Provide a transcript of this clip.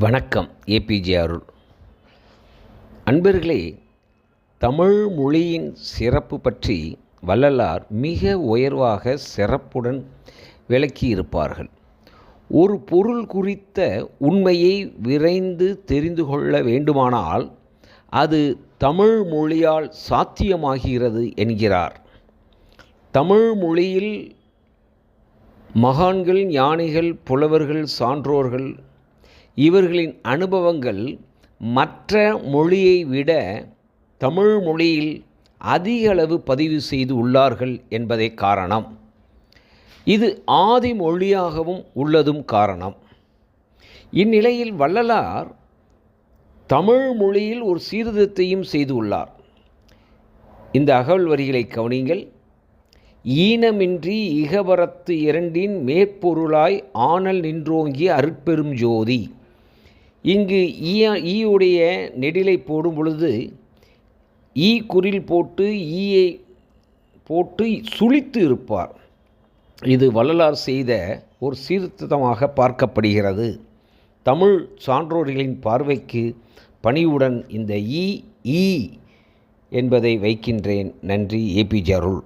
வணக்கம் ஏபிஜே அருள். அன்பர்களே தமிழ் மொழியின் சிறப்பு பற்றி வள்ளலார் மிக உயர்வாக சிறப்புடன் விளக்கியிருப்பார்கள். ஒரு பொருள் குறித்த உண்மையை விரைந்து தெரிந்து கொள்ள வேண்டுமானால் அது தமிழ் மொழியால் சாத்தியமாகிறது என்கிறார். தமிழ் மொழியில் மகான்கள் ஞானிகள் புலவர்கள் சான்றோர்கள் இவர்களின் அனுபவங்கள் மற்ற மொழியை விட தமிழ் மொழியில் அதிக அளவு பதிவு செய்து உள்ளார்கள் என்பதே காரணம். இது ஆதி மொழியாகவும் உள்ளதும் காரணம். இந்நிலையில் வள்ளலார் தமிழ் மொழியில் ஒரு சீர்திருத்தையும் செய்து உள்ளார். இந்த அகவல் வரிகளை கவனிங்கள் ஈனமின்றி இகபரத்து இரண்டின் மேற்பொருளாய் ஆனல் நின்றோங்கிய அருட்பெரும் ஜோதி. இங்கு ஈயா ஈயுடைய நெடிலை போடும் பொழுது ஈ குரில் போட்டு ஈயை போட்டு சுழித்து இருப்பார். இது வள்ளலார் செய்த ஒரு சீர்திருத்தமாக பார்க்கப்படுகிறது. தமிழ் சான்றோர்களின் பார்வைக்கு பணிவுடன் இந்த ஈ ஈ என்பதை வைக்கின்றேன். நன்றி ஏபிஜே அருள்.